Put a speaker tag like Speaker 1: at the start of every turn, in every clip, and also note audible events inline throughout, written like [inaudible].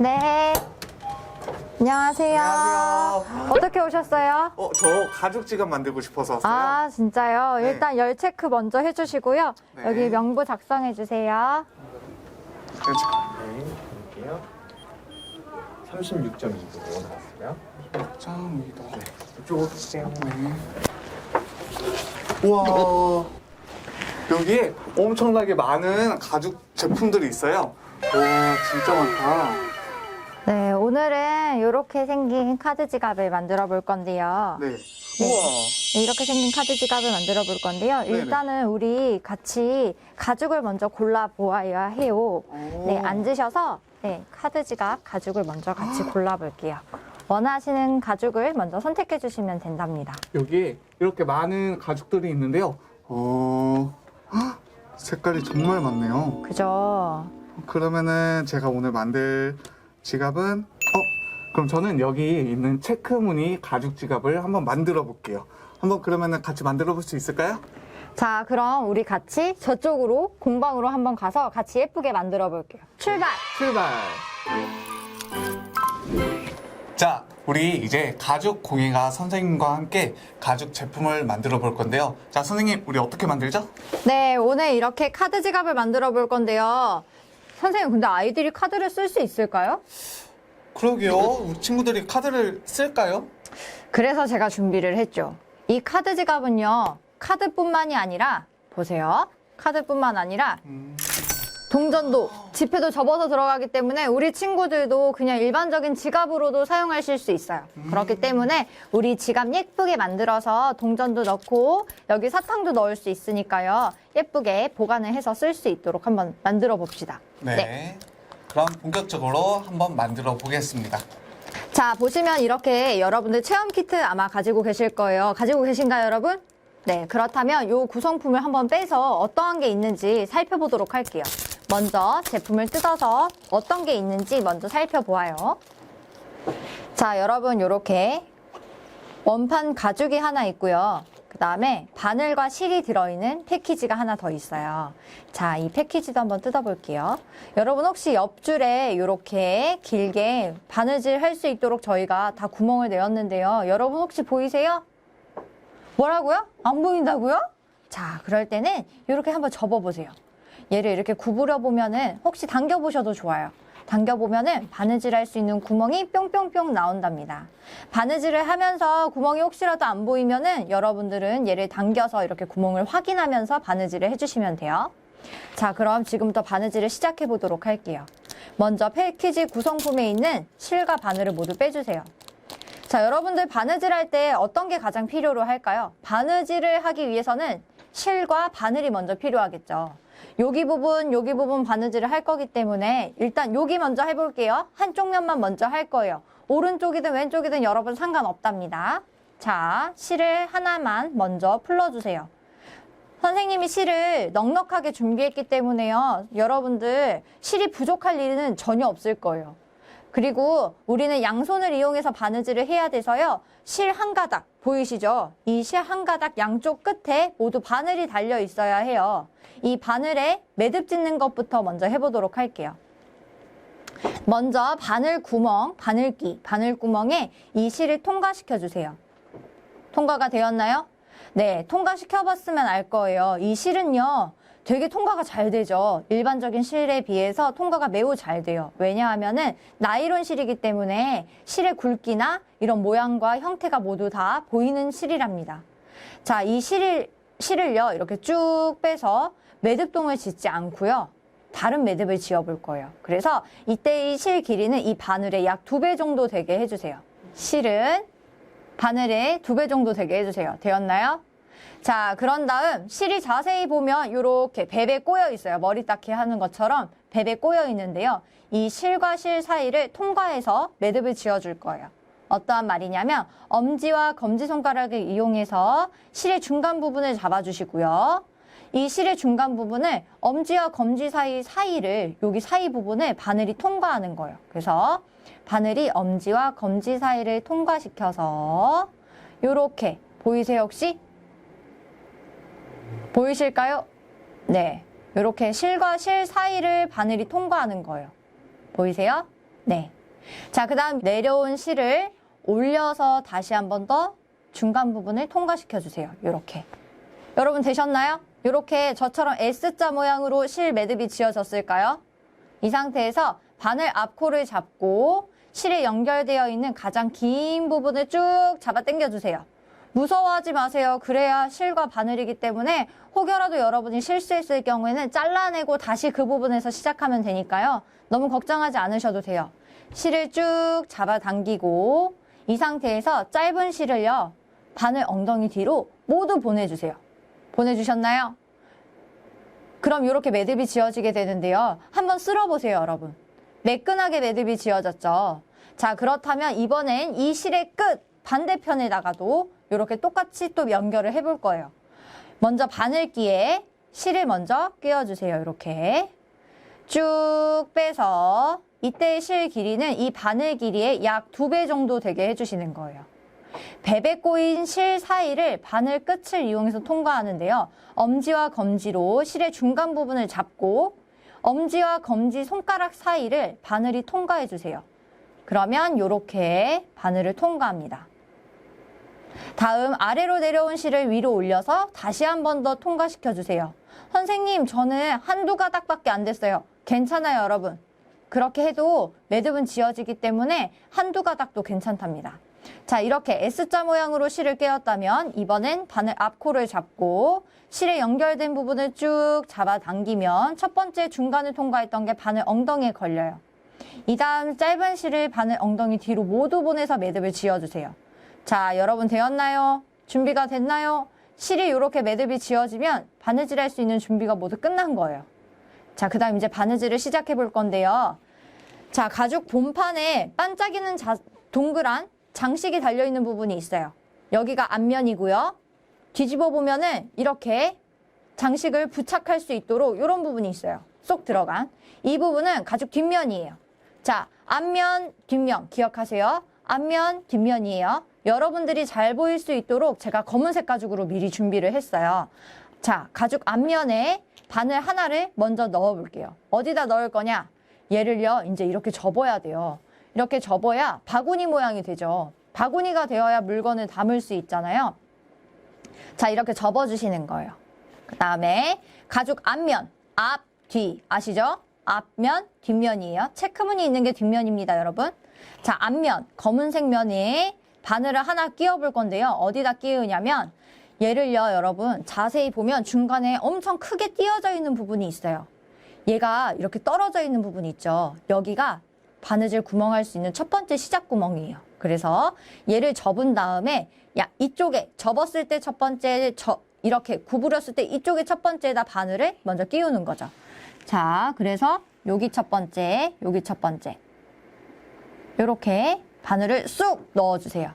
Speaker 1: 네. 안녕하세요.
Speaker 2: 안녕하세요.
Speaker 1: 어떻게 오셨어요?
Speaker 2: 어, 저 가죽 지갑 만들고 싶어서 왔어요.
Speaker 1: 아, 진짜요?
Speaker 2: 네.
Speaker 1: 일단 열 체크 먼저 해주시고요.
Speaker 2: 네.
Speaker 1: 여기 명부 작성해주세요.
Speaker 2: 네,
Speaker 3: 볼게요. 36.2도 나왔어요.
Speaker 2: 짱이다.
Speaker 3: 이쪽으로 주세요.
Speaker 2: 우와. 여기에 엄청나게 많은 가죽 제품들이 있어요. 와, 진짜 많다.
Speaker 1: 네, 오늘은 이렇게 생긴 카드 지갑을 만들어 볼 건데요.
Speaker 2: 네.
Speaker 1: 네, 이렇게 생긴 카드 지갑을 만들어 볼 건데요.
Speaker 2: 네네.
Speaker 1: 일단은 우리 같이 가죽을 먼저 골라 보아야 해요. 네,
Speaker 2: 오.
Speaker 1: 앉으셔서 네, 카드 지갑 가죽을 먼저 같이 골라 볼게요. 원하시는 가죽을 먼저 선택해 주시면 된답니다.
Speaker 2: 여기에 이렇게 많은 가죽들이 있는데요. 어, 헉, 색깔이 정말 많네요.
Speaker 1: 그죠?
Speaker 2: 그러면은 제가 오늘 만들 지갑은 어 그럼 저는 여기 있는 체크 무늬 가죽 지갑을 한번 만들어 볼게요. 한번 그러면은 같이 만들어 볼 수 있을까요?
Speaker 1: 자, 그럼 우리 같이 저쪽으로 공방으로 한번 가서 같이 예쁘게 만들어 볼게요. 출발!
Speaker 2: 출발. 자, 우리 이제 가죽 공예가 선생님과 함께 가죽 제품을 만들어 볼 건데요. 자, 선생님, 우리 어떻게 만들죠?
Speaker 1: 네, 오늘 이렇게 카드 지갑을 만들어 볼 건데요. 선생님, 근데 아이들이 카드를 쓸 수 있을까요?
Speaker 2: 그러게요. 우리 친구들이 카드를 쓸까요?
Speaker 1: 그래서 제가 준비를 했죠. 이 카드 지갑은요, 카드뿐만이 아니라, 보세요. 카드뿐만 아니라, 동전도, 지폐도 접어서 들어가기 때문에 우리 친구들도 그냥 일반적인 지갑으로도 사용하실 수 있어요. 그렇기 때문에 우리 지갑 예쁘게 만들어서 동전도 넣고 여기 사탕도 넣을 수 있으니까요. 예쁘게 보관을 해서 쓸 수 있도록 한번 만들어 봅시다.
Speaker 2: 네. 그럼 본격적으로 한번 만들어 보겠습니다.
Speaker 1: 자, 보시면 이렇게 여러분들 체험 키트 아마 가지고 계실 거예요. 가지고 계신가요, 여러분? 네, 그렇다면 이 구성품을 한번 빼서 어떠한 게 있는지 살펴보도록 할게요. 먼저 제품을 뜯어서 어떤 게 있는지 먼저 살펴보아요. 자, 여러분 이렇게 원판 가죽이 하나 있고요. 그 다음에 바늘과 실이 들어있는 패키지가 하나 더 있어요. 자, 이 패키지도 한번 뜯어볼게요. 여러분 혹시 옆줄에 이렇게 길게 바느질 할 수 있도록 저희가 다 구멍을 내었는데요. 여러분 혹시 보이세요? 뭐라고요? 안 보인다고요? 자, 그럴 때는 이렇게 한번 접어보세요. 얘를 이렇게 구부려 보면은 혹시 당겨 보셔도 좋아요. 당겨 보면은 바느질 할 수 있는 구멍이 뿅뿅뿅 나온답니다. 바느질을 하면서 구멍이 혹시라도 안 보이면은 여러분들은 얘를 당겨서 이렇게 구멍을 확인하면서 바느질을 해주시면 돼요. 자, 그럼 지금부터 바느질을 시작해 보도록 할게요. 먼저 패키지 구성품에 있는 실과 바늘을 모두 빼주세요. 자, 여러분들 바느질 할 때 어떤 게 가장 필요로 할까요? 바느질을 하기 위해서는 실과 바늘이 먼저 필요하겠죠. 여기 부분, 여기 부분 바느질을 할 거기 때문에 일단 여기 먼저 해볼게요. 한쪽 면만 먼저 할 거예요. 오른쪽이든 왼쪽이든 여러분 상관없답니다. 자, 실을 하나만 먼저 풀러주세요. 선생님이 실을 넉넉하게 준비했기 때문에요. 여러분들 실이 부족할 일은 전혀 없을 거예요. 그리고 우리는 양손을 이용해서 바느질을 해야 돼서요. 실 한 가닥 보이시죠? 이 실 한 가닥 양쪽 끝에 모두 바늘이 달려 있어야 해요. 이 바늘에 매듭 짓는 것부터 먼저 해보도록 할게요. 먼저 바늘 구멍, 바늘기, 바늘 구멍에 이 실을 통과시켜 주세요. 통과가 되었나요? 네, 통과시켜 봤으면 알 거예요. 이 실은요, 되게 통과가 잘 되죠. 일반적인 실에 비해서 통과가 매우 잘 돼요. 왜냐하면은 나이론 실이기 때문에 실의 굵기나 이런 모양과 형태가 모두 다 보이는 실이랍니다. 자, 이 실을, 실을요, 이렇게 쭉 빼서 매듭동을 짓지 않고요. 다른 매듭을 지어 볼 거예요. 그래서 이때 이 실 길이는 이 바늘의 약 두 배 정도 되게 해주세요. 실은 바늘의 두 배 정도 되게 해주세요. 되었나요? 자, 그런 다음 실이 자세히 보면 이렇게 벨에 꼬여 있어요. 머리 닦기 하는 것처럼 벨에 꼬여 있는데요. 이 실과 실 사이를 통과해서 매듭을 지어줄 거예요. 어떠한 말이냐면 엄지와 검지손가락을 이용해서 실의 중간 부분을 잡아주시고요. 이 실의 중간 부분을 엄지와 검지 사이 사이를 여기 사이 부분을 바늘이 통과하는 거예요. 그래서 바늘이 엄지와 검지 사이를 통과시켜서 이렇게 보이세요 혹시? 보이실까요? 네. 이렇게 실과 실 사이를 바늘이 통과하는 거예요. 보이세요? 네. 자, 그 다음 내려온 실을 올려서 다시 한 번 더 중간 부분을 통과시켜 주세요. 이렇게. 여러분 되셨나요? 이렇게 저처럼 S자 모양으로 실 매듭이 지어졌을까요? 이 상태에서 바늘 앞코를 잡고 실에 연결되어 있는 가장 긴 부분을 쭉 잡아 당겨 주세요. 무서워하지 마세요. 그래야 실과 바늘이기 때문에 혹여라도 여러분이 실수했을 경우에는 잘라내고 다시 그 부분에서 시작하면 되니까요. 너무 걱정하지 않으셔도 돼요. 실을 쭉 잡아당기고 이 상태에서 짧은 실을요. 바늘 엉덩이 뒤로 모두 보내주세요. 보내주셨나요? 그럼 이렇게 매듭이 지어지게 되는데요. 한번 쓸어보세요, 여러분. 매끈하게 매듭이 지어졌죠. 자, 그렇다면 이번엔 이 실의 끝 반대편에다가도 이렇게 똑같이 또 연결을 해볼 거예요. 먼저 바늘기에 실을 먼저 끼워주세요. 이렇게 쭉 빼서 이때 실 길이는 이 바늘 길이의 약 두 배 정도 되게 해주시는 거예요. 베베 꼬인 실 사이를 바늘 끝을 이용해서 통과하는데요. 엄지와 검지로 실의 중간 부분을 잡고 엄지와 검지 손가락 사이를 바늘이 통과해 주세요. 그러면 이렇게 바늘을 통과합니다. 다음 아래로 내려온 실을 위로 올려서 다시 한 번 더 통과시켜 주세요. 선생님, 저는 한두 가닥밖에 안 됐어요. 괜찮아요, 여러분. 그렇게 해도 매듭은 지어지기 때문에 한두 가닥도 괜찮답니다. 자, 이렇게 S자 모양으로 실을 깨었다면 이번엔 바늘 앞코를 잡고 실에 연결된 부분을 쭉 잡아당기면 첫 번째 중간을 통과했던 게 바늘 엉덩이에 걸려요. 이 다음 짧은 실을 바늘 엉덩이 뒤로 모두 보내서 매듭을 지어주세요. 자, 여러분 되었나요? 준비가 됐나요? 실이 이렇게 매듭이 지어지면 바느질 할 수 있는 준비가 모두 끝난 거예요. 자, 그 다음 이제 바느질을 시작해 볼 건데요. 자, 가죽 본판에 반짝이는 자- 동그란 장식이 달려있는 부분이 있어요. 여기가 앞면이고요. 뒤집어 보면은 이렇게 장식을 부착할 수 있도록 이런 부분이 있어요. 쏙 들어간. 이 부분은 가죽 뒷면이에요. 자, 앞면, 뒷면 기억하세요. 앞면, 뒷면이에요. 여러분들이 잘 보일 수 있도록 제가 검은색 가죽으로 미리 준비를 했어요. 자, 가죽 앞면에 바늘 하나를 먼저 넣어 볼게요. 어디다 넣을 거냐? 얘를요, 이제 이렇게 접어야 돼요. 이렇게 접어야 바구니 모양이 되죠. 바구니가 되어야 물건을 담을 수 있잖아요. 자, 이렇게 접어주시는 거예요. 그 다음에 가죽 앞면, 앞, 뒤 아시죠? 앞면, 뒷면이에요. 체크무늬 있는 게 뒷면입니다, 여러분. 자, 앞면, 검은색 면에 바늘을 하나 끼워 볼 건데요. 어디다 끼우냐면 얘를요, 여러분. 자세히 보면 중간에 엄청 크게 띄어져 있는 부분이 있어요. 얘가 이렇게 떨어져 있는 부분이 있죠. 여기가 바느질 구멍할 수 있는 첫 번째 시작 구멍이에요. 그래서 얘를 접은 다음에 야 이쪽에 접었을 때 첫 번째 저 이렇게 구부렸을 때 이쪽에 첫 번째에다 바늘을 먼저 끼우는 거죠. 자, 그래서 여기 첫 번째, 여기 첫 번째. 이렇게 바늘을 쑥 넣어주세요.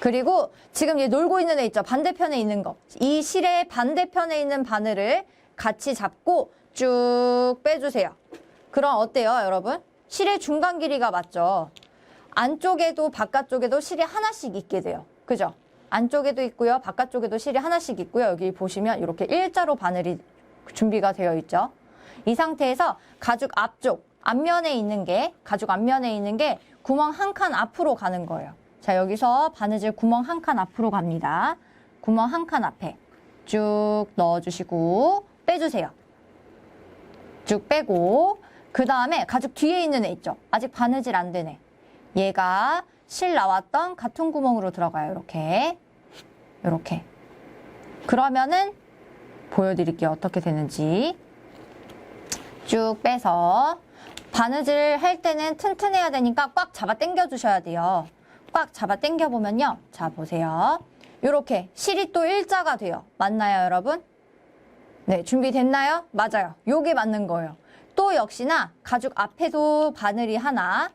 Speaker 1: 그리고 지금 얘 놀고 있는 애 있죠? 반대편에 있는 거. 이 실의 반대편에 있는 바늘을 같이 잡고 쭉 빼주세요. 그럼 어때요, 여러분? 실의 중간 길이가 맞죠? 안쪽에도 바깥쪽에도 실이 하나씩 있게 돼요. 그죠? 안쪽에도 있고요. 바깥쪽에도 실이 하나씩 있고요. 여기 보시면 이렇게 일자로 바늘이 준비가 되어 있죠. 이 상태에서 가죽 앞쪽, 앞면에 있는 게, 가죽 앞면에 있는 게 구멍 한 칸 앞으로 가는 거예요. 자, 여기서 바느질 구멍 한 칸 앞으로 갑니다. 구멍 한 칸 앞에 쭉 넣어주시고 빼주세요. 쭉 빼고 그 다음에 가죽 뒤에 있는 애 있죠. 아직 바느질 안된 애. 얘가 실 나왔던 같은 구멍으로 들어가요. 이렇게 이렇게. 그러면은 보여드릴게요. 어떻게 되는지 쭉 빼서 바느질 할 때는 튼튼해야 되니까 꽉 잡아 당겨 주셔야 돼요. 꽉 잡아 당겨 보면요. 자 보세요. 이렇게 실이 또 일자가 돼요. 맞나요, 여러분? 네, 준비됐나요? 맞아요. 요게 맞는 거예요. 또 역시나 가죽 앞에도 바늘이 하나,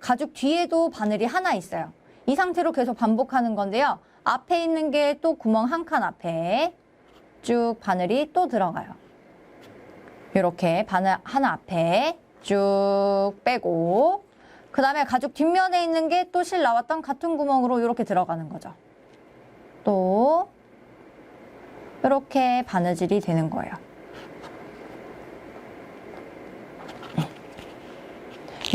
Speaker 1: 가죽 뒤에도 바늘이 하나 있어요. 이 상태로 계속 반복하는 건데요. 앞에 있는 게 또 구멍 한 칸 앞에 쭉 바늘이 또 들어가요. 이렇게 바늘 하나 앞에 쭉 빼고 그 다음에 가죽 뒷면에 있는 게 또 실 나왔던 같은 구멍으로 이렇게 들어가는 거죠. 또 이렇게 바느질이 되는 거예요. 네.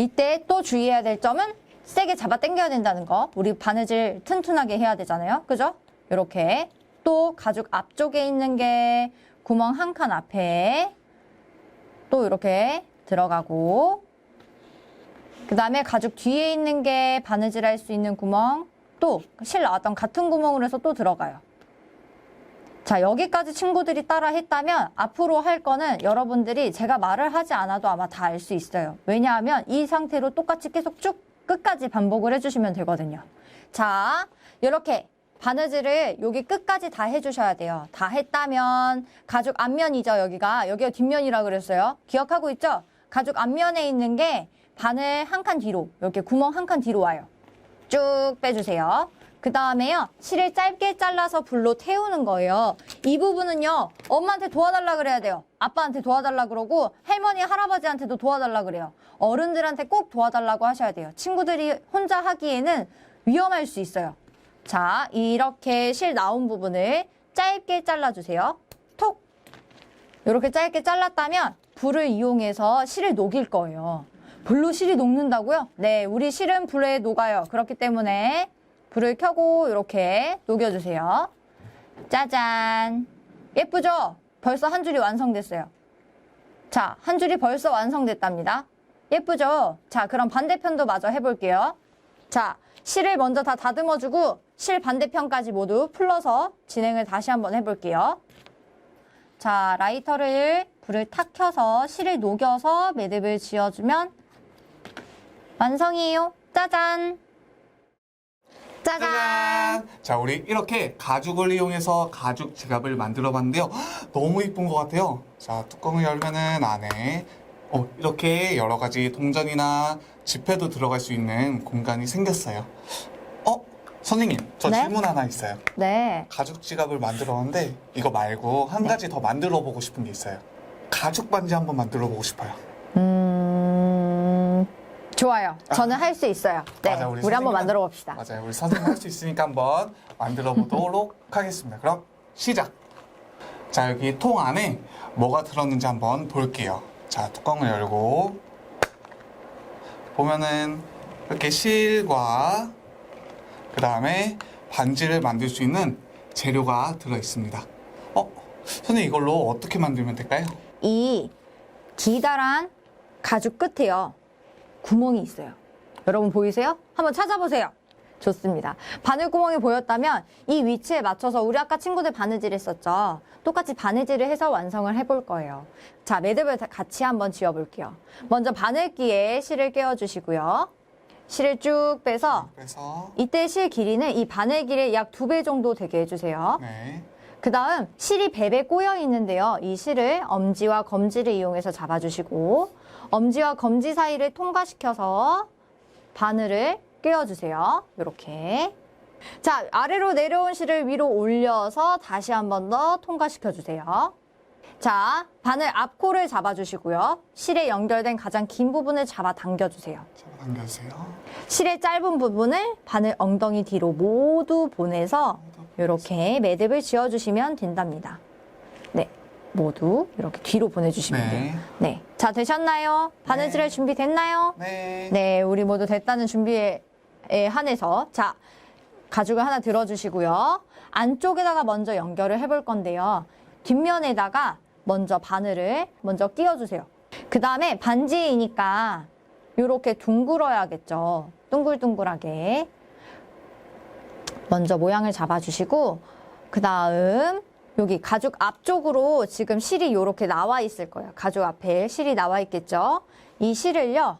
Speaker 1: 이때 또 주의해야 될 점은 세게 잡아 당겨야 된다는 거. 우리 바느질 튼튼하게 해야 되잖아요. 그죠? 이렇게 또 가죽 앞쪽에 있는 게 구멍 한 칸 앞에 또 이렇게 들어가고 그 다음에 가죽 뒤에 있는 게 바느질 할 수 있는 구멍 또 실 나왔던 같은 구멍으로 해서 또 들어가요. 자, 여기까지 친구들이 따라 했다면 앞으로 할 거는 여러분들이 제가 말을 하지 않아도 아마 다 알 수 있어요. 왜냐하면 이 상태로 똑같이 계속 쭉 끝까지 반복을 해주시면 되거든요. 자, 이렇게 바느질을 여기 끝까지 다 해주셔야 돼요. 다 했다면 가죽 앞면이죠, 여기가. 여기가 뒷면이라 그랬어요. 기억하고 있죠? 가죽 앞면에 있는 게 바늘 한 칸 뒤로, 이렇게 구멍 한 칸 뒤로 와요. 쭉 빼주세요. 그 다음에요, 실을 짧게 잘라서 불로 태우는 거예요. 이 부분은요, 엄마한테 도와달라 그래야 돼요. 아빠한테 도와달라 그러고, 할머니, 할아버지한테도 도와달라 그래요. 어른들한테 꼭 도와달라고 하셔야 돼요. 친구들이 혼자 하기에는 위험할 수 있어요. 자, 이렇게 실 나온 부분을 짧게 잘라주세요. 톡! 이렇게 짧게 잘랐다면 불을 이용해서 실을 녹일 거예요. 불로 실이 녹는다고요? 네, 우리 실은 불에 녹아요. 그렇기 때문에 불을 켜고 이렇게 녹여주세요. 짜잔. 예쁘죠? 벌써 한 줄이 완성됐어요. 자, 한 줄이 벌써 완성됐답니다. 예쁘죠? 자, 그럼 반대편도 마저 해볼게요. 자, 실을 먼저 다 다듬어주고 실 반대편까지 모두 풀러서 진행을 다시 한번 해볼게요. 자, 라이터를 불을 탁 켜서 실을 녹여서 매듭을 지어주면 완성이에요. 짜잔! 짜잔!
Speaker 2: 짜잔! 자, 우리 이렇게 가죽을 이용해서 가죽 지갑을 만들어 봤는데요. 너무 이쁜 것 같아요. 자, 뚜껑을 열면은 안에 어, 이렇게 여러 가지 동전이나 지폐도 들어갈 수 있는 공간이 생겼어요. 어? 선생님, 저
Speaker 1: 네?
Speaker 2: 질문 하나 있어요.
Speaker 1: 네.
Speaker 2: 가죽 지갑을 만들어 봤는데 이거 말고 한 가지 더 만들어 보고 싶은 게 있어요. 가죽 반지 한번 만들어 보고 싶어요.
Speaker 1: 음, 좋아요. 저는 할 수 있어요. 네.
Speaker 2: 맞아,
Speaker 1: 우리,
Speaker 2: 우리
Speaker 1: 한번
Speaker 2: 선생님은-
Speaker 1: 만들어 봅시다.
Speaker 2: 맞아요. 우리 선생님 할 수 있으니까 한번 만들어 보도록 [laughs] 하겠습니다. 그럼 시작. 자, 여기 통 안에 뭐가 들었는지 한번 볼게요. 자, 뚜껑을 열고 보면은 이렇게 실과 그 다음에 반지를 만들 수 있는 재료가 들어 있습니다. 어? 선생님 이걸로 어떻게 만들면 될까요?
Speaker 1: 이 기다란 가죽 끝에요. 구멍이 있어요. 여러분 보이세요? 한번 찾아보세요. 좋습니다. 바늘 구멍이 보였다면 이 위치에 맞춰서 우리 아까 친구들 바느질 했었죠. 똑같이 바느질을 해서 완성을 해볼 거예요. 자, 매듭을 다 같이 한번 지어볼게요. 먼저 바늘기에 실을 끼워주시고요. 실을 쭉 빼서
Speaker 2: 그래서
Speaker 1: 이때 실 길이는 이 바늘 길의 약 두 배 정도 되게 해주세요.
Speaker 2: 네.
Speaker 1: 그 다음 실이 벨에 꼬여 있는데요. 이 실을 엄지와 검지를 이용해서 잡아주시고 엄지와 검지 사이를 통과시켜서 바늘을 끼워주세요. 이렇게. 자, 아래로 내려온 실을 위로 올려서 다시 한 번 더 통과시켜주세요. 자, 바늘 앞코를 잡아주시고요. 실에 연결된 가장 긴 부분을 잡아 당겨주세요.
Speaker 2: 잡아당겨주세요.
Speaker 1: 실의 짧은 부분을 바늘 엉덩이 뒤로 모두 보내서 이렇게 매듭을 지어주시면 된답니다. 네, 모두 이렇게 뒤로 보내주시면
Speaker 2: 네.
Speaker 1: 돼요. 네, 자 되셨나요? 바느질할 준비 됐나요?
Speaker 2: 네.
Speaker 1: 네, 우리 모두 됐다는 준비에 한해서 자 가죽을 하나 들어주시고요. 안쪽에다가 먼저 연결을 해볼 건데요. 뒷면에다가 먼저 바늘을 먼저 끼워주세요. 그 다음에 반지이니까 이렇게 둥글어야겠죠. 둥글둥글하게. 먼저 모양을 잡아주시고 그 다음 여기 가죽 앞쪽으로 지금 실이 이렇게 나와 있을 거예요. 가죽 앞에 실이 나와 있겠죠. 이 실을요.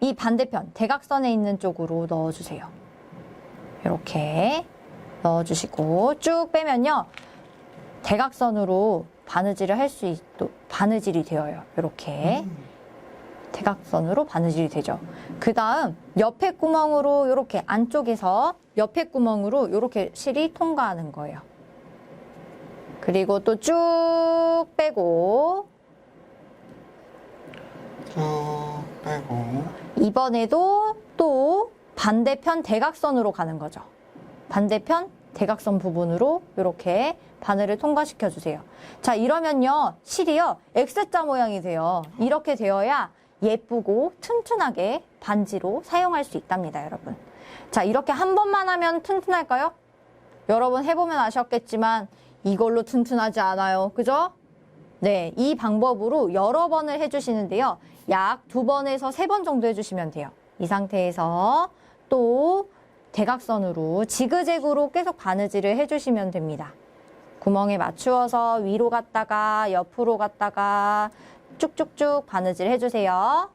Speaker 1: 이 반대편 대각선에 있는 쪽으로 넣어주세요. 이렇게 넣어주시고 쭉 빼면요. 대각선으로 바느질을 할 수 있도 바느질이 되어요. 이렇게 대각선으로 바느질이 되죠. 그 다음 옆에 구멍으로 이렇게 안쪽에서 옆에 구멍으로 이렇게 실이 통과하는 거예요. 그리고 또 쭉 빼고
Speaker 2: 쭉 빼고
Speaker 1: 이번에도 또 반대편 대각선으로 가는 거죠. 반대편 대각선 부분으로 이렇게 바늘을 통과시켜 주세요. 자, 이러면요. 실이요. X자 모양이 돼요. 이렇게 되어야 예쁘고 튼튼하게 반지로 사용할 수 있답니다, 여러분. 자, 이렇게 한 번만 하면 튼튼할까요? 여러분 해보면 아셨겠지만 이걸로 튼튼하지 않아요. 그죠? 네, 이 방법으로 여러 번을 해주시는데요. 약 두 번에서 세 번 정도 해주시면 돼요. 이 상태에서 또 대각선으로 지그재그로 계속 바느질을 해주시면 됩니다. 구멍에 맞추어서 위로 갔다가 옆으로 갔다가 쭉쭉쭉 바느질 해주세요.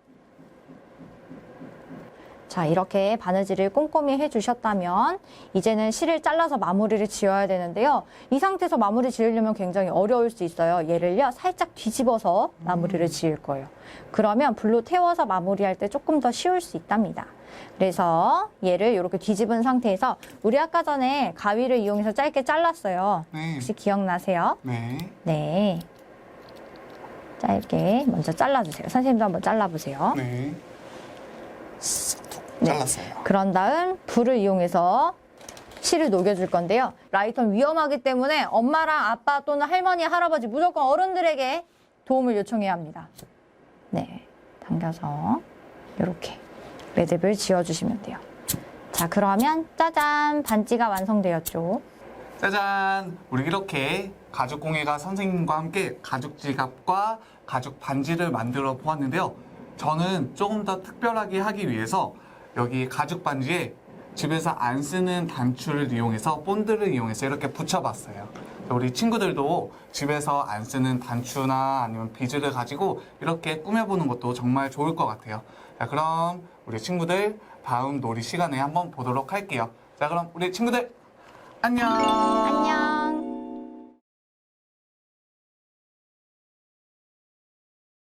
Speaker 1: 자, 이렇게 바느질을 꼼꼼히 해주셨다면 이제는 실을 잘라서 마무리를 지어야 되는데요. 이 상태에서 마무리 지으려면 굉장히 어려울 수 있어요. 얘를요, 살짝 뒤집어서 마무리를 지을 거예요. 그러면 불로 태워서 마무리할 때 조금 더 쉬울 수 있답니다. 그래서 얘를 이렇게 뒤집은 상태에서 우리 아까 전에 가위를 이용해서 짧게 잘랐어요.
Speaker 2: 네.
Speaker 1: 혹시 기억나세요?
Speaker 2: 네.
Speaker 1: 네. 짧게 먼저 잘라주세요. 선생님도 한번 잘라보세요.
Speaker 2: 네.
Speaker 1: 네.
Speaker 2: 잘랐어요.
Speaker 1: 그런 다음 불을 이용해서 실을 녹여줄 건데요. 라이터는 위험하기 때문에 엄마랑 아빠 또는 할머니, 할아버지 무조건 어른들에게 도움을 요청해야 합니다. 네, 당겨서 이렇게 매듭을 지어주시면 돼요. 자, 그러면 짜잔 반지가 완성되었죠.
Speaker 2: 짜잔! 우리 이렇게 가죽 공예가 선생님과 함께 가죽 지갑과 가죽 반지를 만들어 보았는데요. 저는 조금 더 특별하게 하기 위해서 여기 가죽 반지에 집에서 안 쓰는 단추를 이용해서 본드를 이용해서 이렇게 붙여봤어요. 우리 친구들도 집에서 안 쓰는 단추나 아니면 비즈를 가지고 이렇게 꾸며보는 것도 정말 좋을 것 같아요. 자, 그럼 우리 친구들 다음 놀이 시간에 한번 보도록 할게요. 자, 그럼 우리 친구들 안녕!
Speaker 1: 안녕!